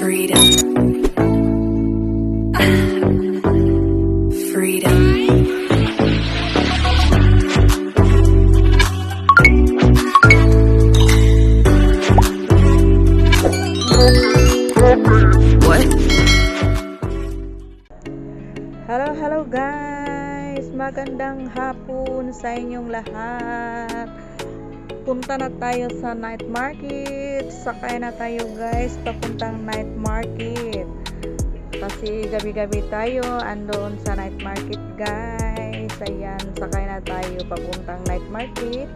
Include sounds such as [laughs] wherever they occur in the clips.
Freedom. Hello, hello guys! Magandang hapon sa inyong lahat. Punta na tayo sa night market. Sakay na tayo guys, papuntang night market. Kasi gabi-gabi tayo andoon sa night market guys. Ayan, sakay na tayo papuntang night market.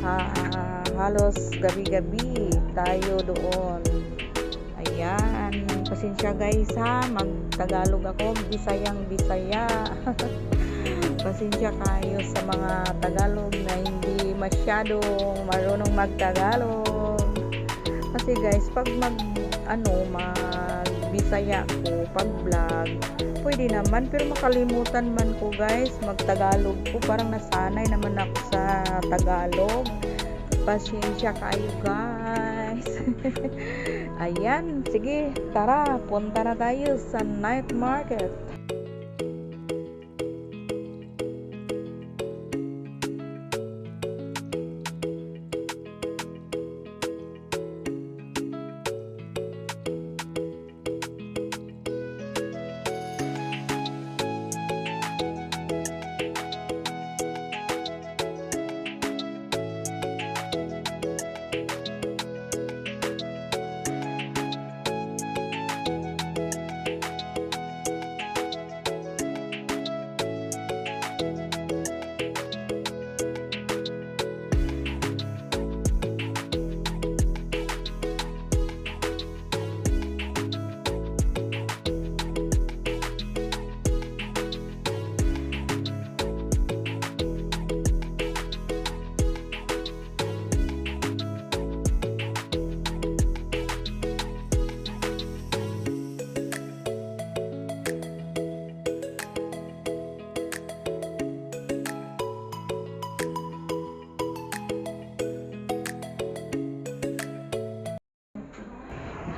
Ah, halos gabi-gabi tayo doon. Ayan, pasensya guys ha, mag-Tagalog ako, Bisayang Bisaya. [laughs] pasensya kayo sa mga Tagalog na hindi masyadong marunong mag-Tagalog. Kasi guys, pag mag ano, mag Bisaya ko, pag vlog, pwede naman pero makalimutan man ko guys, mag-Tagalog ko, parang nasanay naman ako sa Tagalog. Pasensya kayo guys. Ayan, sige, tara, punta na tayo sa night market.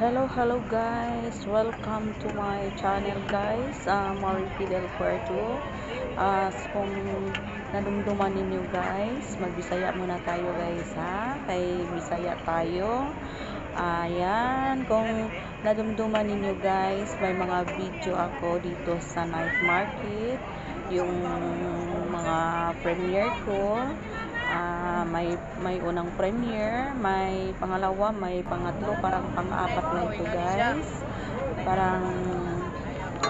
Hello, hello guys. Welcome to my channel guys. Uh, Marie Fidel Puerto. Uh, kung nadumduman ninyo guys, magbisaya muna tayo guys ha. Kay bisaya tayo. Ayan, kung nadumduman ninyo guys, may mga video ako dito sa night market. Yung mga premiere ko. Ah, may may unang premiere, may pangalawa, may pangatlo, parang pang-apat na ito, guys. Parang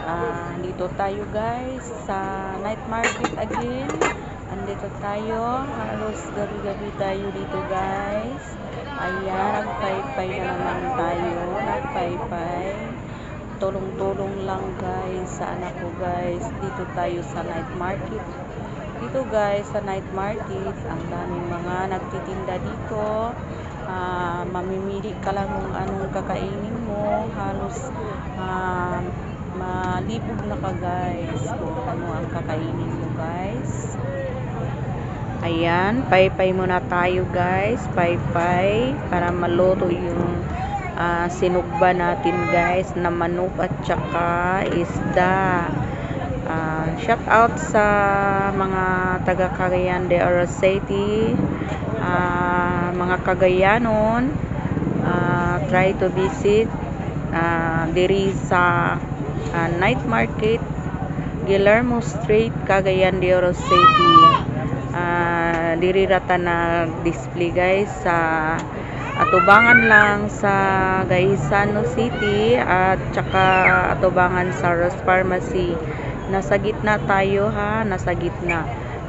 ah, dito tayo, guys, sa night market again. Andito tayo, halos gabi-gabi tayo dito, guys. Ayan, nagpaypay na naman tayo, nagpaypay. Tulong-tulong lang, guys, sa anak ko, guys. Dito tayo sa night market dito guys sa night market ang daming mga nagtitinda dito. Ah, mamimili ka lang kung anong kakainin mo. Halos ah, malibog na ka guys kung ano ang kakainin mo guys. Ayan paypay muna tayo guys paypay para maluto yung ah, sinugba natin guys na manok at saka isda Ah, shout out sa mga taga Cagayan de Oro City, ah, mga Cagayanon, ah, try to visit ah, diri sa ah, night market Guillermo Street, Cagayan de Oro City. Ah, diri rata na display guys sa atubangan lang sa Gaisano City at saka atubangan sa Rose Pharmacy nasa gitna tayo ha? Nasa gitna.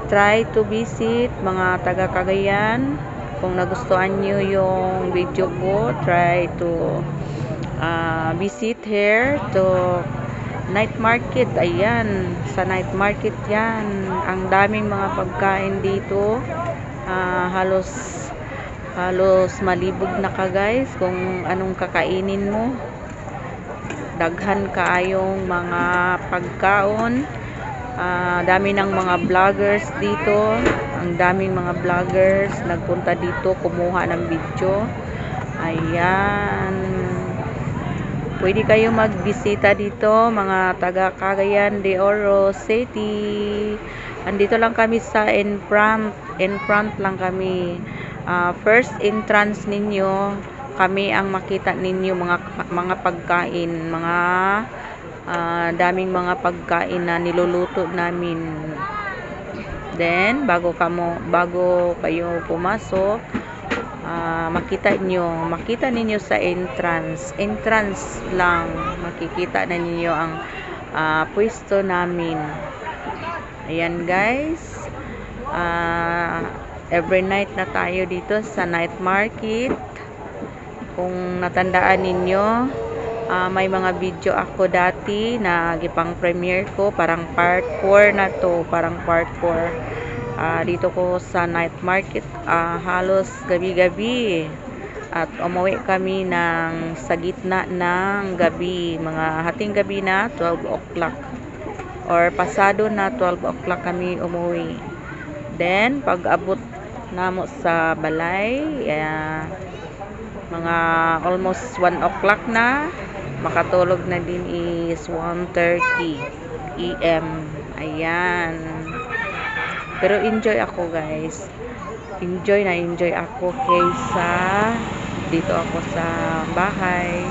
Try to visit mga taga Cagayan kung nagustuhan nyo yung video ko try to uh, visit here to night market. Ayan sa night market yan. Ang daming mga pagkain dito. Ah, halos halos malibog na ka guys kung anong kakainin mo daghan kaayong mga pagkaon Ah, dami ng mga vloggers dito. Ang daming mga vloggers nagpunta dito kumuha ng video. Ayan. Pwede kayo magbisita dito, mga taga Cagayan de Oro City. Andito lang kami sa in front, in front lang kami. Ah, first entrance ninyo, kami ang makita ninyo mga mga pagkain, mga ah, daming mga pagkain na niluluto namin. Then, bago kamo bago kayo pumasok, ah, makita nyo, makita ninyo sa entrance. Entrance lang, makikita na ninyo ang ah, pwesto namin. Ayan guys. Ah, every night na tayo dito sa night market. Kung natandaan ninyo, ah, may mga video ako dati na gipang premiere ko, parang part 4 na to, parang part 4. Ah, dito ko sa night market ah, halos gabi-gabi. At umuwi kami ng sa gitna ng gabi mga hating gabi na 12 o'clock. Or pasado na 12 o'clock kami umuwi. Then pag abot namo sa balay ah, mga almost 1 o'clock na makatulog na din is 1.30 em ayan pero enjoy ako guys. Enjoy na enjoy ako kaysa dito ako sa bahay.